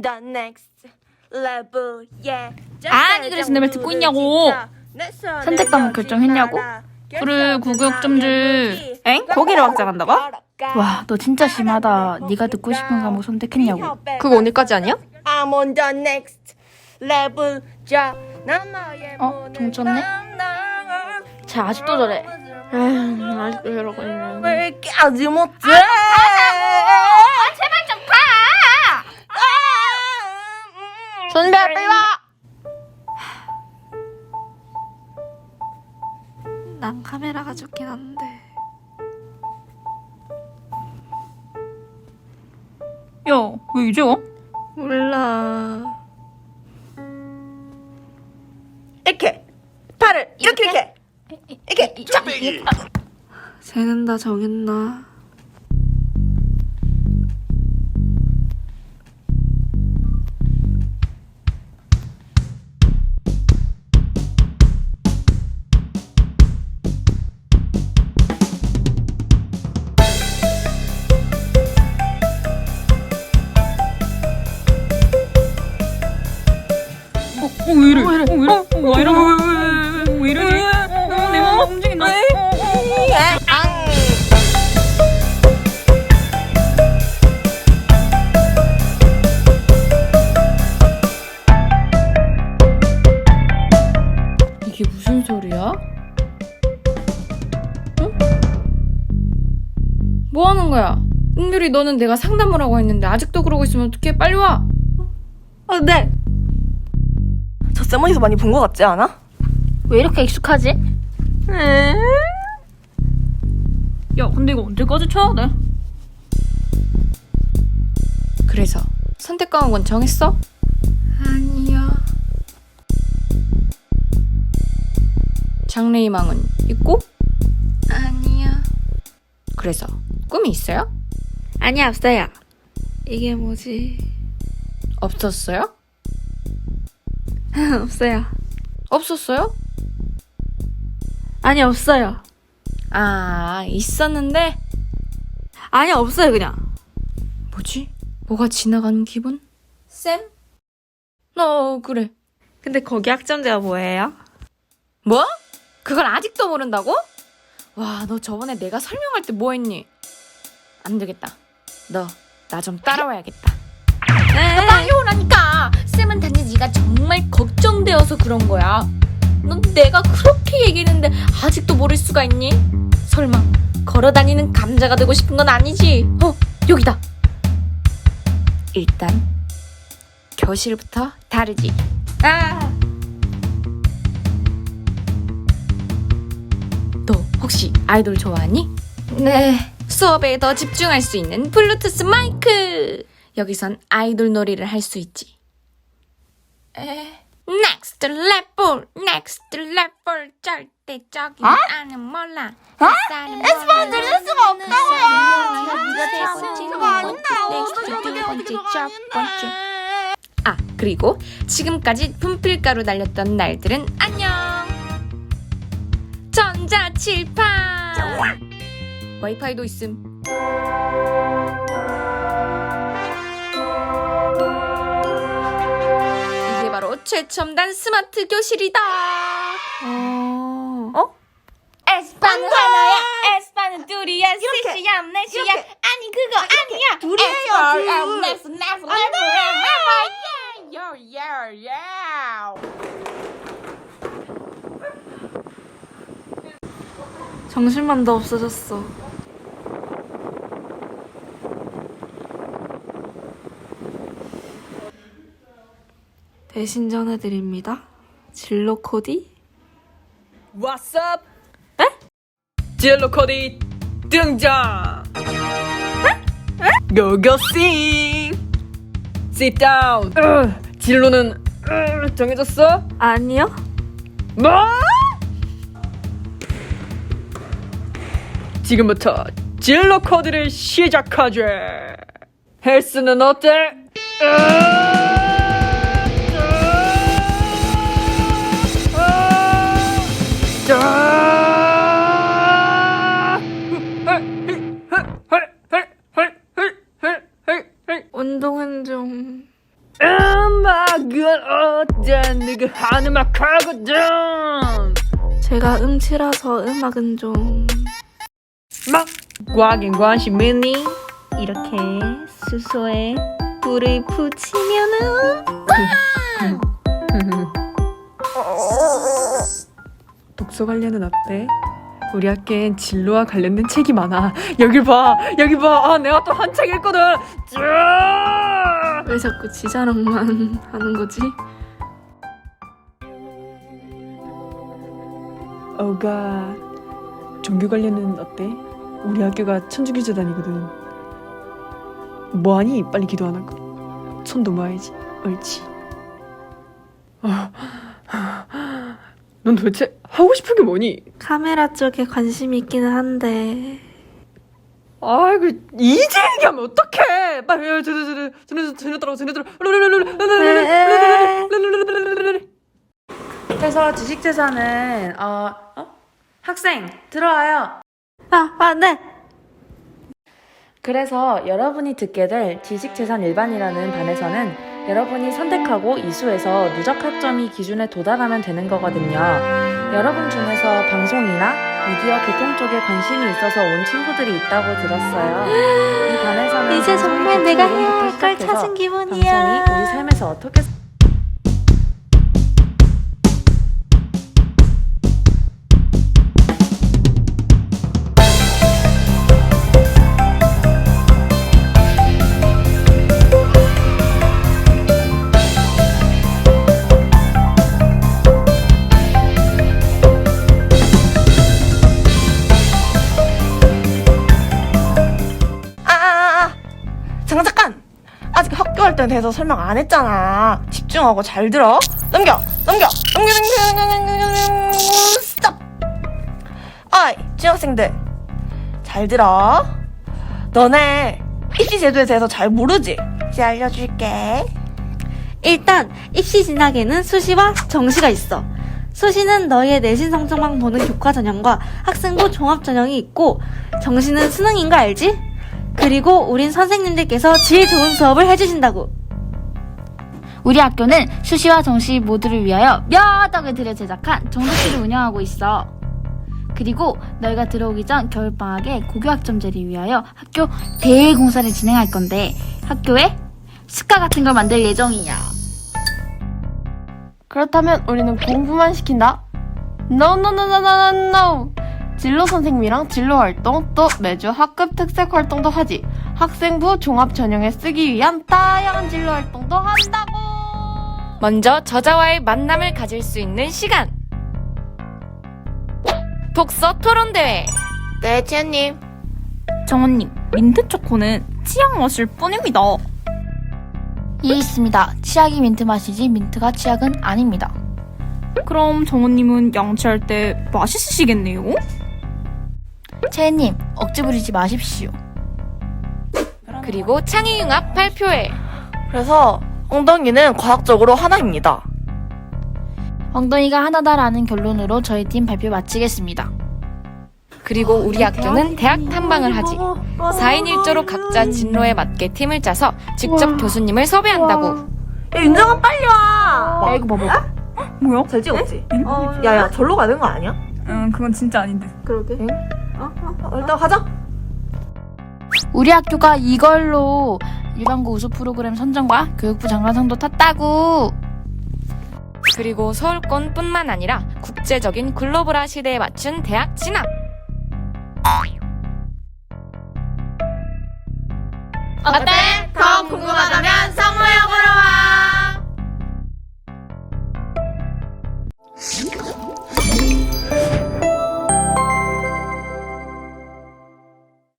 on the next level. Yeah. 아니, 그래서 내 말 듣고 있냐고. 선택당은 결정했냐고? 그래, 구격점들. 엥? 거기를 확장한다고? 와, 너 진짜 심하다. 네가 듣고 싶은 과목 선택했냐고. 그거 오늘까지 아니야? I'm on the next level. 자, 어, 동쳤네? 자, 아직도 저래. 에휴, 아직도 이러고 있네. 왜 깨지 못해? 제발 좀 봐! 선배 빨리 와! 난 카메라가 좋긴 한데. 야, 왜 이제 와? 몰라. 이렇게 팔을 이렇게 이렇게 이렇게 쫙 쟤는 다 정했나? 뭐 하는 거야? 은별이 너는 내가 상담을 하고 있는데 아직도 그러고 있으면 어떡해? 빨리 와! 아, 네. 저 세모니서 많이 본 것 같지 않아? 왜 이렇게 익숙하지? 야, 근데 이거 언제까지 쳐야 돼? 그래서 선택 과목은 정했어? 아니야. 장래희망은 있고? 그래서 꿈이 있어요? 아니, 없어요. 이게 뭐지? 없었어요? 없어요. 없었어요? 아니, 없어요. 아, 있었는데 아니, 없어요, 그냥. 뭐지? 뭐가 지나가는 기분? 쌤? 어, 그래. 근데 거기 학점제가 뭐예요? 뭐? 그걸 아직도 모른다고? 와, 너 저번에 내가 설명할 때 뭐 했니? 안 되겠다. 너 나 좀 따라와야겠다. 아, 빨리 오라니까. 쌤은 단지 네가 정말 걱정되어서 그런 거야. 넌 내가 그렇게 얘기했는데 아직도 모를 수가 있니? 설마 걸어다니는 감자가 되고 싶은 건 아니지? 어, 여기다. 일단 교실부터 다르지. 아. 아이돌 좋아하니? 네. 수업에 더 집중할 수 있는 블루투스 마이크. 여기선 아이돌 놀이를 할 수 있지. 에. Next level, next level, 절대적인 아는 몰라. 아? 에스파 들을 수가 없다고요. 그거 아닌데. 두 번째, 첫 번째. 아 그리고 지금까지 분필가루 날렸던 날들은 안녕. 전자칠판 와이파이도 있음. 이게 바로 최첨단 스마트 교실이다. 어. 어? 에스파는 하나야 에스파는 둘이야. 셋이야 넷이야 아니 그거 아니야. 둘이에요 넷 넷, 넷, 넷, 야야야 정신만도 없어졌어. 대신 전해드립니다. 진로 코디? What's up? 에? 젤로 코디 등장. 고고 싱. Sit down. 으, 진로는 으, 정해졌어? 아니요. 뭐? 지금부터 진로 코디를 시작하지. 헬스는 어때? 운동은 좀난 음악 하거든 제가 음치라서 음악은 좀 막 과긴 관심 있니? 이렇게 수소에 불을 붙이면은 독서 관련은 어때? 우리 학교엔 진로와 관련된 책이 많아. 여기 봐, 여기 봐. 아, 내가 또 한 책 읽거든. 짜! 왜 자꾸 지 자랑만 하는 거지? 어가 종교 관련은 어때? 우리 학교가 천주교재단이거든. 뭐하니? 빨리 기도 안 하고. 손 놓아야지. 옳지. 아, 넌 도대체 하고 싶은 게 뭐니? 카메라 쪽에 관심이 있기는 한데 아이고 이제 얘기하면 어떡해 빨리 저저 저저 저저 저녁 저녁 그래서 주식재산은 어, 어? 학생 들어와요. 아, 아, 네. 그래서 여러분이 듣게 될 지식재산 일반이라는 반에서는 여러분이 선택하고 이수해서 누적 학점이 기준에 도달하면 되는 거거든요. 여러분 중에서 방송이나 미디어 개통 쪽에 관심이 있어서 온 친구들이 있다고 들었어요. 이 반에서는 이제 정말 내가 해야 할 걸 찾은 기분이야. 방송이 우리 삶에서 어떻게 활동에 대해서 설명 안 했잖아. 집중하고 잘 들어. 넘겨, 넘겨, 넘겨, 넘겨, 넘겨, 넘겨, 넘겨, 스톱. 어이, 중학생들. 잘 들어. 너네 입시 제도에 대해서 잘 모르지? 이제 알려줄게. 일단 입시 진학에는 수시와 정시가 있어. 수시는 너희의 내신 성적만 보는 교과 전형과 학생부 종합 전형이 있고 정시는 수능인 거 알지? 그리고 우린 선생님들께서 제일 좋은 수업을 해주신다고. 우리 학교는 수시와 정시 모두를 위하여 몇 억을 들여 제작한 정독실을 운영하고 있어. 그리고 너희가 들어오기 전 겨울방학에 고교학점제를 위하여 학교 대공사를 진행할 건데 학교에 스카 같은 걸 만들 예정이야. 그렇다면 우리는 공부만 시킨다? No, no, no, no, no, no, no. 진로 선생님이랑 진로 활동, 또 매주 학급 특색 활동도 하지. 학생부 종합 전형에 쓰기 위한 다양한 진로 활동도 한다고. 먼저 저자와의 만남을 가질 수 있는 시간 독서 토론 대회 네, 지연님. 정원님, 민트 초코는 치약 맛일 뿐입니다. 예, 있습니다. 치약이 민트 맛이지 민트가 치약은 아닙니다. 그럼 정원님은 양치할 때 맛있으시겠네요? 채님, 억지 부리지 마십시오. 그리고 창의융합 발표회 그래서 엉덩이는 과학적으로 하나입니다. 엉덩이가 하나다라는 결론으로 저희 팀 발표 마치겠습니다. 그리고 우리 학교는 대학 탐방을 하지 4인 1조로 각자 진로에 맞게 팀을 짜서 직접 교수님을 섭외한다고 야, 윤정아 빨리 와. 야 이거 봐봐. 뭐야? 잘 찍었지? 야야 절로 가는 거 아니야? 응 그건 진짜 아닌데. 그러게. 어, 일단 가자. 우리 학교가 이걸로 유방고 우수 프로그램 선정과 교육부 장관상도 탔다고. 그리고 서울권뿐만 아니라 국제적인 글로벌화 시대에 맞춘 대학 진학 어때? 더 궁금하다면